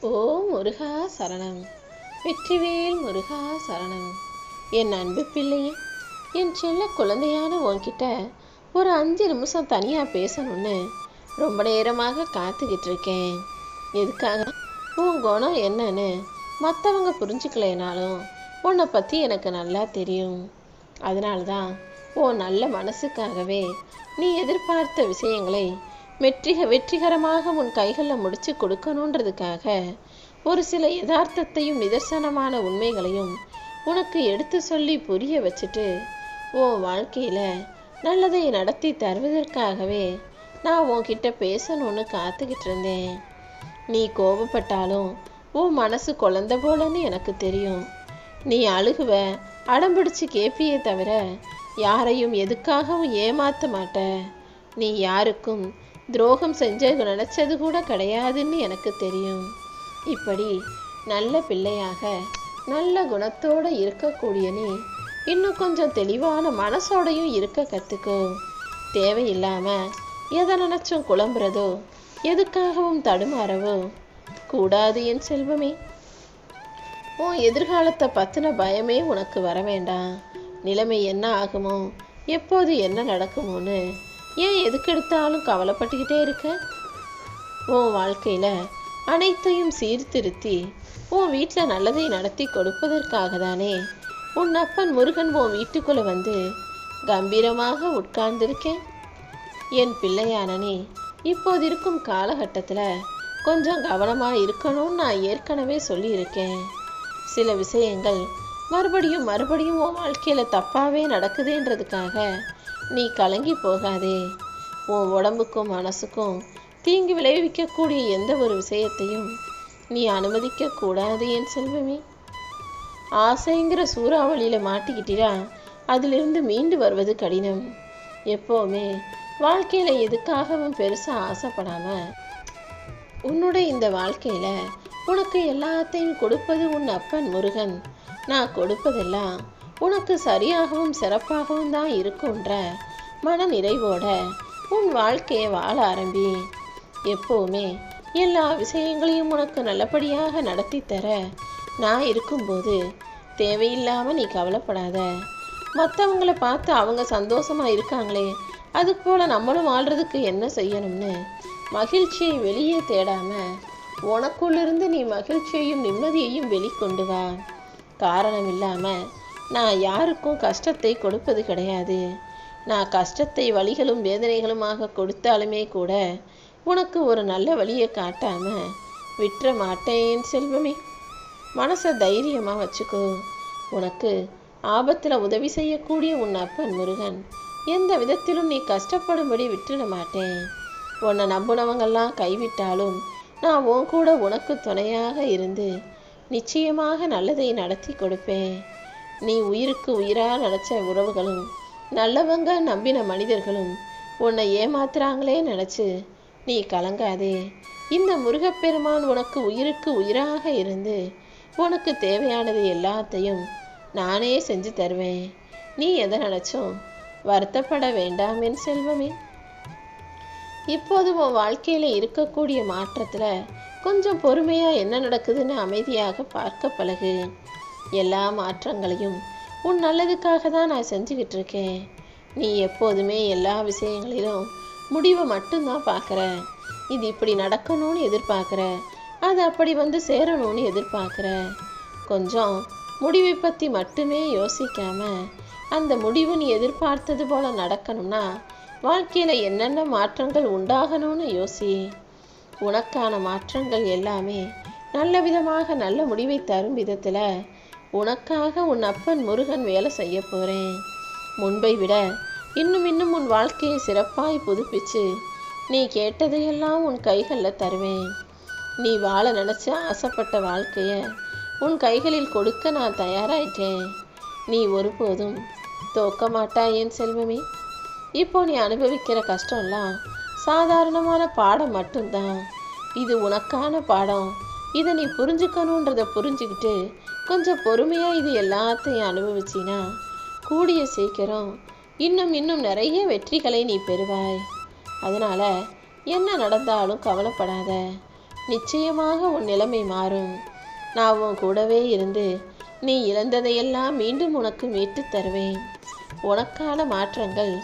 ஓ முருகா சரணம். வெற்றிவேல் முருகா சரணம். என் அன்பு பிள்ளையே என் செல்ல குழந்தையான உன்கிட்ட ஒரு அஞ்சு நிமிஷம் தனியாக பேசணும்னு ரொம்ப நேரமாக காத்துக்கிட்டு இருக்கேன். எதுக்காக? உன் குணம் என்னன்னு மற்றவங்க புரிஞ்சுக்கலைனாலும் உன்னை பற்றி எனக்கு நல்லா தெரியும். அதனால தான் உன் நல்ல மனசுக்காகவே நீ எதிர்பார்த்த விஷயங்களை வெற்றிக வெற்றிகரமாக உன் கைகளில் முடிச்சு கொடுக்கணுன்றதுக்காக ஒரு சில யதார்த்தத்தையும் நிதர்சனமான உண்மைகளையும் உனக்கு எடுத்து சொல்லி புரிய வச்சுட்டு உன் வாழ்க்கையில் நல்லதை நடத்தி தருவதற்காகவே நான் உன்கிட்ட பேசணும்னு காத்துக்கிட்டு இருந்தேன். நீ கோபப்பட்டாலும் உன் மனசு குழந்த போலன்னு எனக்கு தெரியும். நீ அழுகுவ அடம்பிடிச்சு கேப்பியே தவிர யாரையும் எதுக்காகவும் ஏமாற்ற மாட்ட. நீ யாருக்கும் துரோகம் செஞ்ச நினச்சது கூட கிடையாதுன்னு எனக்கு தெரியும். இப்படி நல்ல பிள்ளையாக நல்ல குணத்தோட இருக்கக்கூடிய நீ இன்னும் கொஞ்சம் தெளிவான மனசோடையும் இருக்க கற்றுக்கோ தேவையில்லாமல் எதை நினச்சும் குழம்புறதோ எதுக்காகவும் தடுமாறவோ கூடாது என் செல்வமே. உன் எதிர்காலத்தை பற்றின பயமே உனக்கு வர வேண்டாம் நிலைமை என்ன ஆகுமோ எப்போது என்ன நடக்குமோன்னு ஏன் எதுக்கெடுத்தாலும் கவலைப்பட்டுக்கிட்டே இருக்க? உன் வாழ்க்கையில் அனைத்தையும் சீர்திருத்தி உன் வீட்டில் நல்லதை நடத்தி கொடுப்பதற்காக தானே உன் அப்பன் முருகன் உன் வீட்டுக்குள்ளே வந்து கம்பீரமாக உட்கார்ந்திருக்கேன். என் பிள்ளையானனே இப்போது இருக்கும் காலகட்டத்தில் கொஞ்சம் கவனமாக இருக்கணும்னு நான் ஏற்கனவே சொல்லியிருக்கேன். சில விஷயங்கள் மறுபடியும் மறுபடியும் உன் வாழ்க்கையில் தப்பாகவே நடக்குதுன்றதுக்காக நீ கலங்கி போகாதே. உன் உடம்புக்கும் மனசுக்கும் தீங்கு விளைவிக்கக்கூடிய எந்த ஒரு விஷயத்தையும் நீ அனுமதிக்க கூடாது என் செல்வமே. ஆசைங்கிற சூறாவளியில் மாட்டிக்கிட்டீரா அதிலிருந்து மீண்டு வருவது கடினம். எப்போவுமே வாழ்க்கையில் எதுக்காகவும் பெருசாக ஆசைப்படாமல் உன்னுடைய இந்த வாழ்க்கையில் உனக்கு எல்லாத்தையும் கொடுப்பது உன் அப்பன் முருகன். நான் கொடுப்பதெல்லாம் உனக்கு சரியாகவும் சிறப்பாகவும் தான் இருக்குன்ற மன நிறைவோட உன் வாழ்க்கையை வாழ ஆரம்பி. எப்போவுமே எல்லா விஷயங்களையும் உனக்கு நல்லபடியாக நடத்தி தர நான் இருக்கும்போது தேவையில்லாமல் நீ கவலைப்படாத. மற்றவங்கள பார்த்து அவங்க சந்தோஷமாக இருக்காங்களே அது போல் நம்மளும் வாழ்கிறதுக்கு என்ன செய்யணும்னு மகிழ்ச்சியை வெளியே தேடாமல் உனக்குள்ளிருந்து நீ மகிழ்ச்சியையும் நிம்மதியையும் வெளிக்கொண்டு வா. காரணம் இல்லாமல் நான் யாருக்கும் கஷ்டத்தை கொடுப்பது கிடையாது. நான் கஷ்டத்தை வழிகளும் வேதனைகளுமாக கொடுத்தாலுமே கூட உனக்கு ஒரு நல்ல வழியை காட்டாம விட்டுற மாட்டேன் செல்வமே. மனசை தைரியமாக வச்சுக்கோ. உனக்கு ஆபத்தில் உதவி செய்யக்கூடிய உன் அப்பன் முருகன் எந்த விதத்திலும் நீ கஷ்டப்படும்படி விட்டுட மாட்டேன். உன்னை நம்புனவங்கள்லாம் கைவிட்டாலும் நான் உன் கூட உனக்கு துணையாக இருந்து நிச்சயமாக நல்லதை நடத்தி கொடுப்பேன். நீ உயிருக்கு உயிராக நினச்ச உறவுகளும் நல்லவங்க நம்பின மனிதர்களும் உன்னை ஏமாத்துறாங்களே நினச்சி நீ கலங்காதே. இந்த முருகப்பெருமான் உனக்கு உயிருக்கு உயிராக இருந்து உனக்கு தேவையானது எல்லாத்தையும் நானே செஞ்சு தருவேன். நீ எதை நினச்சும் வருத்தப்பட வேண்டாம் என் செல்வமே. இப்போது உன் வாழ்க்கையில் இருக்கக்கூடிய மாற்றத்தில் கொஞ்சம் பொறுமையாக என்ன நடக்குதுன்னு அமைதியாக பார்க்க பழகு. எல்லா மாற்றங்களையும் உன் நல்லதுக்காக தான் நான் செஞ்சுக்கிட்டு இருக்கேன் நீ எப்போதுமே எல்லா விஷயங்களிலும் முடிவை மட்டும்தான் பார்க்குற. இது இப்படி நடக்கணும்னு எதிர்பார்க்குற. அது அப்படி வந்து சேரணும்னு எதிர்பார்க்குற. கொஞ்சம் முடிவை பற்றி மட்டுமே யோசிக்காம அந்த முடிவு நீ எதிர்பார்த்தது போல் நடக்கணும்னா வாழ்க்கையில் என்னென்ன மாற்றங்கள் உண்டாகணும்னு யோசி. உனக்கான மாற்றங்கள் எல்லாமே நல்ல விதமாக நல்ல முடிவை தரும் விதத்தில் உனக்காக உன் அப்பன் முருகன் வேலை செய்ய போகிறேன் முன்பை விட இன்னும் இன்னும் உன் வாழ்க்கையை சிறப்பாய் புதுப்பிச்சு நீ கேட்டதையெல்லாம் உன் கைகளில் தருவேன். நீ வாழ நினச்ச ஆசைப்பட்ட வாழ்க்கையை உன் கைகளில் கொடுக்க நான் தயாராயிட்டேன். நீ ஒருபோதும் தோக்க மாட்டாய் ஏன் செல்வமே? இப்போ நீ அனுபவிக்கிற கஷ்டம்லாம் சாதாரணமான பாடம் மட்டும்தான். இது உனக்கான பாடம். இதை நீ புரிஞ்சுக்கணுன்றதை புரிஞ்சுக்கிட்டு கொஞ்சம் பொறுமையாக இது எல்லாத்தையும் அனுபவிச்சின்னா கூடிய சீக்கிரம் இன்னும் இன்னும் நிறைய வெற்றிகளை நீ பெறுவாய். அதனால் என்ன நடந்தாலும் கவலைப்படாத. நிச்சயமாக உன் நிலைமை மாறும். நான் உன் கூடவே இருந்து நீ இழந்ததையெல்லாம் மீண்டும் உனக்கு மீட்டு தருவேன். உனக்கான மாற்றங்கள்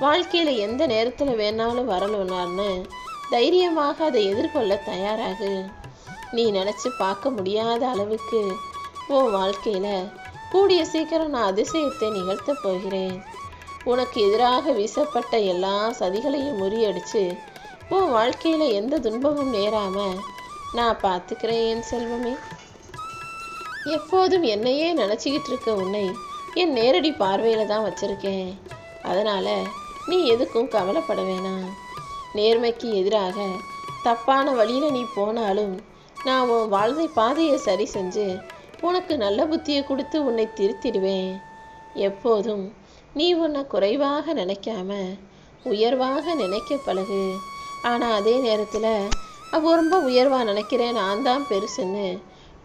வாழ்க்கையில் எந்த நேரத்தில் வேணாலும் வரலான்னு தைரியமாக அதை எதிர்கொள்ள தயாராகு. நீ நினச்சி பார்க்க முடியாத அளவுக்கு உன் வாழ்க்கையில் கூடிய சீக்கிரம் நான் அதிசயத்தை நிகழ்த்தப் போகிறேன். உனக்கு எதிராக வீசப்பட்ட எல்லா சதிகளையும் முறியடிச்சு உன் வாழ்க்கையில் எந்த துன்பமும் நேராம நான் பார்த்துக்கிறேன் என் செல்வமே. எப்போதும் என்னையே நினச்சிக்கிட்டு இருக்க உன்னை என் நேரடி பார்வையில் தான் வச்சிருக்கேன். அதனால் நீ எதுக்கும் கவலைப்பட வேணாம். நேர்மைக்கு எதிராக தப்பான வழியில் நீ போனாலும் நான் உன் வாழ்வை பாதையை சரி செஞ்சு உனக்கு நல்ல புத்தியை கொடுத்து உன்னை திருத்திடுவேன். எப்போதும் நீ உன்னை குறைவாக நினைக்காம உயர்வாக நினைக்க பழகு. ஆனால் அதே நேரத்தில் அவ ரொம்ப உயர்வாக நினைக்கிறேன் நான் தான் பெருசுன்னு.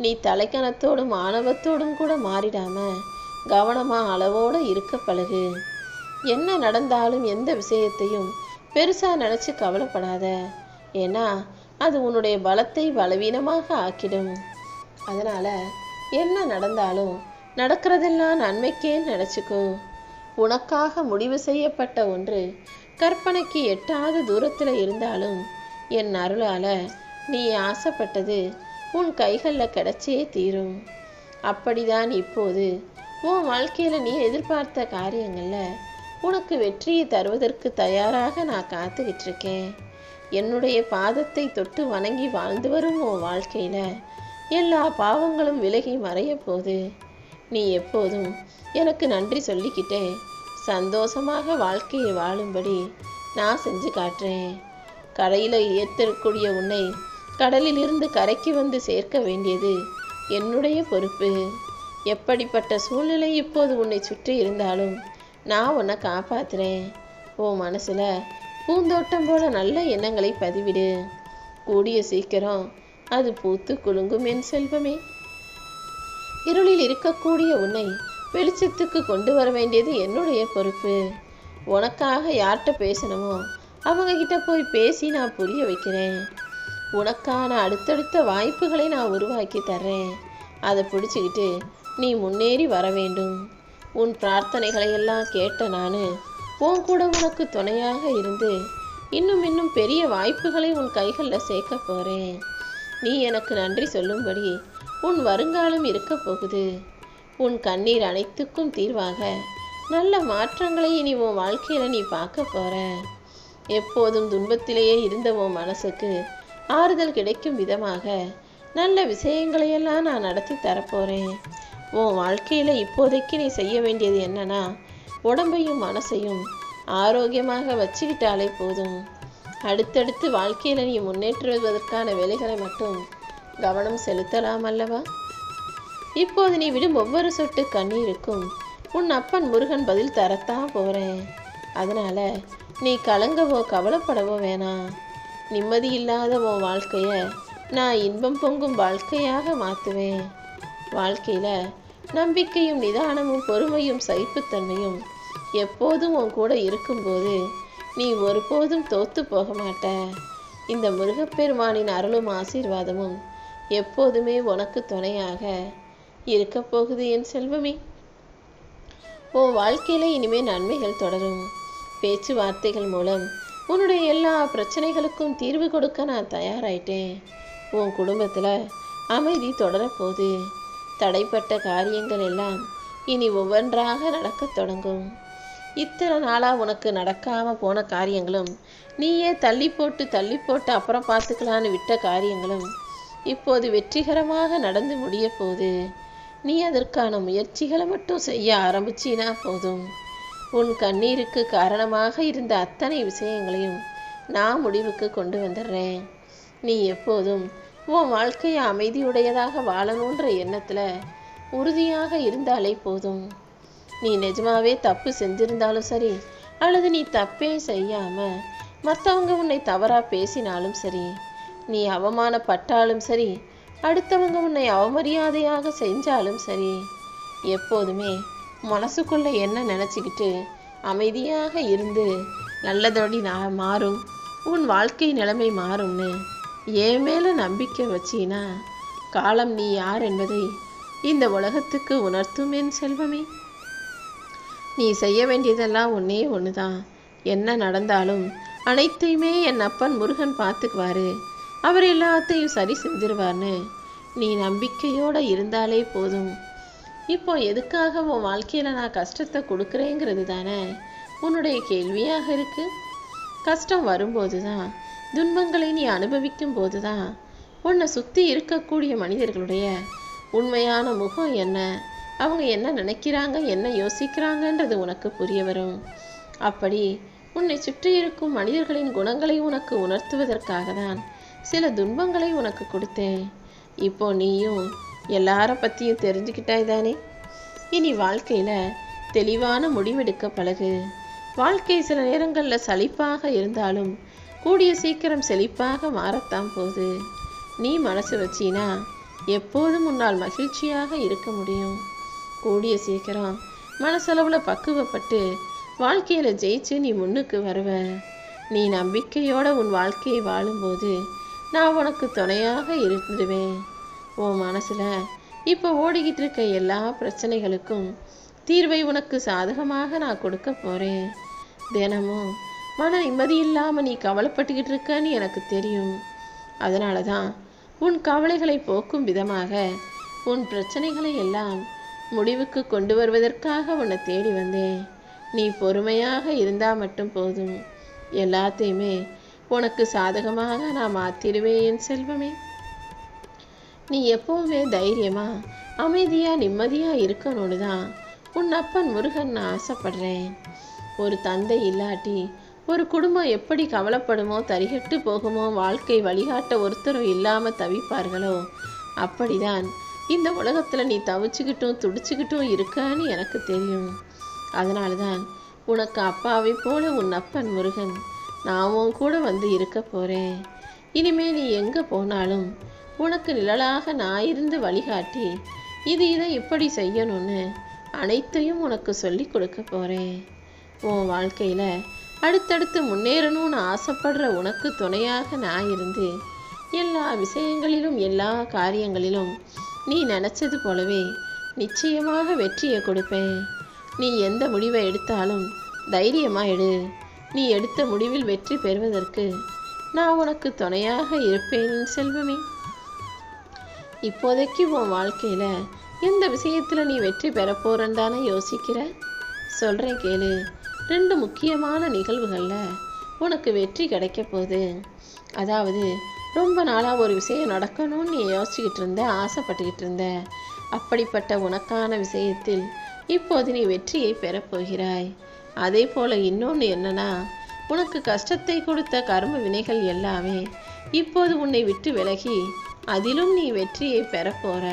நீ தலைக்கணத்தோடும் ஆணவத்தோடும் கூட மாறிடாம கவனமாக அளவோடு இருக்க பழகு. என்ன நடந்தாலும் எந்த விஷயத்தையும் பெருசாக நினச்சி கவலைப்படாத. ஏன்னா அது உன்னுடைய பலத்தை பலவீனமாக ஆக்கிடும். அதனால் என்ன நடந்தாலும் நடக்கிறதெல்லாம் நன்மைக்கே நினச்சிக்கோ உனக்காக முடிவு செய்யப்பட்ட ஒன்று கற்பனைக்கு எட்டாத தூரத்தில் இருந்தாலும் என் அருளால் நீ ஆசைப்பட்டது உன் கைகளில் கிடைச்சே தீரும். அப்படிதான் இப்போது உன் வாழ்க்கையில் நீ எதிர்பார்த்த காரியங்களில் உனக்கு வெற்றியை தருவதற்கு தயாராக நான் காத்துக்கிட்டு இருக்கேன். என்னுடைய பாதத்தை தொட்டு வணங்கி வாழ்ந்து வரும் உன் வாழ்க்கையில் எல்லா பாவங்களும் விலகி மறைய போது நீ எப்போதும் எனக்கு நன்றி சொல்லிக்கிட்டே சந்தோஷமாக வாழ்க்கையை வாழும்படி நான் செஞ்சு காட்டுறேன். கரையில் ஏற்றக்கூடிய உன்னை கடலில் இருந்து கரைக்கு வந்து சேர்க்க வேண்டியது என்னுடைய பொறுப்பு. எப்படிப்பட்ட சூழ்நிலை இப்போது உன்னை சுற்றி இருந்தாலும் நான் உன்னை காப்பாத்துறேன். உன் மனசில் பூந்தோட்டம் போல நல்ல எண்ணங்களை பதிவிடு. கூடிய சீக்கிரம் அது பூத்து குலுங்கும் என் செல்வமே. இருளில் இருக்கக்கூடிய உன்னை வெளிச்சத்துக்கு கொண்டு வர வேண்டியது என்னுடைய பொறுப்பு. உனக்காக யார்கிட்ட பேசணுமோ அவங்க கிட்ட போய் பேசி நான் புரிய வைக்கிறேன். உனக்கான அடுத்தடுத்த வாய்ப்புகளை நான் உருவாக்கி தர்றேன். அதை பிடிச்சிக்கிட்டு நீ முன்னேறி வர வேண்டும். உன் பிரார்த்தனைகளை எல்லாம் கேட்ட நான் உன் கூட உனக்கு துணையாக இருந்து இன்னும் இன்னும் பெரிய வாய்ப்புகளை உன் கைகளில் சேர்க்க போகிறேன் நீ எனக்கு நன்றி சொல்லும்படி உன் வருங்காலம் இருக்க போகுது. உன் கண்ணீர் அனைத்துக்கும் தீர்வாக நல்ல மாற்றங்களை இனி உன் வாழ்க்கையில் நீ பார்க்க போற. எப்போதும் துன்பத்திலேயே இருந்த உன் மனசுக்கு ஆறுதல் கிடைக்கும் விதமாக நல்ல விஷயங்களையெல்லாம் நான் நடத்தி தரப்போகிறேன் உன் வாழ்க்கையில் இப்போதைக்கு நீ செய்ய வேண்டியது என்னன்னா உடம்பையும் மனசையும் ஆரோக்கியமாக வச்சுக்கிட்டாலே போதும். அடுத்தடுத்து வாழ்க்கையில் நீ முன்னேற்றுவதற்கான வேலைகளை மட்டும் கவனம் செலுத்தலாம் அல்லவா? இப்போது நீ விடும் ஒவ்வொரு சொட்டு கண்ணீருக்கும் உன் அப்பன் முருகன் பதில் தரத்தான் போகிறேன் அதனால் நீ கலங்கவோ கவலைப்படவோ வேணாம் நிம்மதி இல்லாத உன் வாழ்க்கையை நான் இன்பம் பொங்கும் வாழ்க்கையாக மாற்றுவேன் வாழ்க்கையில் நம்பிக்கையும் நிதானமும் பொறுமையும் சகிப்புத்தன்மையும் எப்போதும் உன் கூட இருக்கும்போது நீ ஒருபோதும் தோத்து போக மாட்ட இந்த முருகப்பெருமானின் அருளும் ஆசீர்வாதமும் எப்போதுமே உனக்கு துணையாக இருக்க போகுது என் செல்வமே. உன் வாழ்க்கையில இனிமே நன்மைகள் தொடரும். பேச்சுவார்த்தைகள் மூலம் உன்னுடைய எல்லா பிரச்சனைகளுக்கும் தீர்வு கொடுக்க நான் தயாராயிட்டேன். உன் குடும்பத்தில் அமைதி தொடரப்போகுது தடைப்பட்ட காரியங்கள் எல்லாம் இனி ஒவ்வொன்றாக நடக்கத் தொடங்கும். இத்தனை நாளாக உனக்கு நடக்காமல் போன காரியங்களும் நீயே தள்ளி போட்டு தள்ளி போட்டு அப்புறம் பார்த்துக்கலான்னு விட்ட காரியங்களும் இப்போது வெற்றிகரமாக நடந்து முடிய போது நீ அதற்கான முயற்சிகளை மட்டும் செய்ய ஆரம்பிச்சினா போதும். உன் கண்ணீருக்கு காரணமாக இருந்த அத்தனை விஷயங்களையும் நான் முடிவுக்கு கொண்டு வந்துடுறேன். நீ எப்போதும் உன் வாழ்க்கையை அமைதியுடையதாக வாழணுன்ற எண்ணத்தில் உறுதியாக இருந்தாலே போதும். நீ நிஜமாவே தப்பு செஞ்சிருந்தாலும் சரி அல்லது நீ தப்பே செய்யாம மற்றவங்க உன்னை தவறா பேசினாலும் சரி நீ அவமானப்பட்டாலும் சரி அடுத்தவங்க உன்னை அவமரியாதையாக செஞ்சாலும் சரி எப்போதுமே மனசுக்குள்ள என்ன நினச்சிக்கிட்டு அமைதியாக இருந்து நல்லதோடி நான் மாறும் உன் வாழ்க்கை நிலைமை மாறும்னு என் மேலே நம்பிக்கை வச்சினா காலம் நீ யார் என்பதை இந்த உலகத்துக்கு உணர்த்தும் என் செல்வமே. நீ செய்ய வேண்டியதெல்லாம் ஒன்றே ஒன்று தான் என்ன நடந்தாலும் அனைத்தையுமே என் அப்பன் முருகன் பார்த்துக்குவாரு. அவர் எல்லாத்தையும் சரி செஞ்சிருவார்னு. நீ நம்பிக்கையோடு இருந்தாலே போதும். இப்போ எதுக்காக உன் வாழ்க்கையில் நான் கஷ்டத்தை கொடுக்குறேங்கிறது தானே? உன்னுடைய கேள்வியாக இருக்கு. கஷ்டம் வரும்போது தான் துன்பங்களை நீ அனுபவிக்கும் போது தான் உன்னை சுற்றி இருக்கக்கூடிய மனிதர்களுடைய உண்மையான முகம் என்ன? அவங்க என்ன நினைக்கிறாங்க என்ன யோசிக்கிறாங்கன்றது உனக்கு புரிய வரும். அப்படி உன்னை சுற்றி இருக்கும் மனிதர்களின் குணங்களை உனக்கு உணர்த்துவதற்காக தான் சில துன்பங்களை உனக்கு கொடுத்தேன். இப்போ நீயும் எல்லார பற்றியும் தெரிஞ்சுக்கிட்டாய் தானே? இனி வாழ்க்கையில் தெளிவான முடிவெடுக்க பழகு. வாழ்க்கை சில நேரங்களில் சலிப்பாக இருந்தாலும் கூடிய சீக்கிரம் செழிப்பாக மாறத்தான் போகுது. நீ மனசு வச்சினா எப்போதும் உன்னால் மகிழ்ச்சியாக இருக்க முடியும். கூடிய சீக்கிரம். மனசளவில் பக்குவப்பட்டு வாழ்க்கையில் ஜெயிச்சு நீ முன்னுக்கு வருவ. நீ நம்பிக்கையோட உன் வாழ்க்கையை வாழும்போது நான் உனக்கு துணையாக இருந்துடுவேன் உன் மனசில் இப்போ ஓடிக்கிட்டு இருக்க எல்லா பிரச்சனைகளுக்கும் தீர்வை உனக்கு சாதகமாக நான் கொடுக்க போகிறேன் தினமும் மன நிம்மதி இல்லாமல் நீ கவலைப்பட்டுக்கிட்டு இருக்கன்னு எனக்கு தெரியும். அதனால தான் உன் கவலைகளை போக்கும் விதமாக உன் பிரச்சனைகளை எல்லாம் முடிவுக்கு கொண்டு வருவதற்காக உன்னை தேடி வந்தேன். நீ பொறுமையாக இருந்தா மட்டும் போதும். எல்லாத்தையுமே உனக்கு சாதகமாக நான் மாத்திடுவேன் என் செல்வமே. நீ எப்பவுமே தைரியமா அமைதியா நிம்மதியா இருக்கணும்னு தான் உன் அப்பன் முருகன் நான் ஆசைப்படுறேன். ஒரு தந்தை இல்லாட்டி ஒரு குடும்பம் எப்படி கவலைப்படுமோ தரிகட்டு போகுமோ வாழ்க்கை வழிகாட்ட ஒருத்தரும் இல்லாம தவிப்பார்களோ அப்படிதான் இந்த உலகத்தில் நீ தவிச்சுக்கிட்டும் துடிச்சுக்கிட்டும் இருக்கன்னு எனக்கு தெரியும். அதனால தான் உனக்கு அப்பாவை போல உன் அப்பன் முருகன் நாமும் கூட வந்து இருக்க போகிறேன் இனிமே நீ எங்கே போனாலும் உனக்கு நிழலாக நான் இருந்து வழிகாட்டி இது இதை இப்படி செய்யணும்னு அனைத்தையும் உனக்கு சொல்லி கொடுக்க போகிறேன் உன் வாழ்க்கையில் அடுத்தடுத்து முன்னேறணும்னு ஆசைப்படுற உனக்கு துணையாக நான் இருந்து எல்லா விஷயங்களிலும் எல்லா காரியங்களிலும் நீ நினச்சது போலவே நிச்சயமாக வெற்றியை கொடுப்பேன். நீ எந்த முடிவை எடுத்தாலும் தைரியமாக எடு. நீ எடுத்த முடிவில் வெற்றி பெறுவதற்கு நான் உனக்கு துணையாக இருப்பேன் செல்வமே. இப்போதைக்கு உன் வாழ்க்கையில் எந்த விஷயத்தில் நீ வெற்றி பெறப்போறன்னு தானே யோசிக்கிற? சொல்கிறேன் கேளு. ரெண்டு முக்கியமான நிகழ்வுகளில் உனக்கு வெற்றி கிடைக்க போகுது. அதாவது ரொம்ப நாளாக ஒரு விஷயம் நடக்கணும்னு நீ யோசிச்சுக்கிட்டு இருந்த ஆசைப்பட்டுக்கிட்டு இருந்த. அப்படிப்பட்ட உனக்கான விஷயத்தில் இப்போது நீ வெற்றியை பெறப்போகிறாய் அதே போல் இன்னொன்று என்னன்னா உனக்கு கஷ்டத்தை கொடுத்த கர்ம வினைகள் எல்லாமே இப்போது உன்னை விட்டு விலகி அதிலும் நீ வெற்றியை பெறப்போற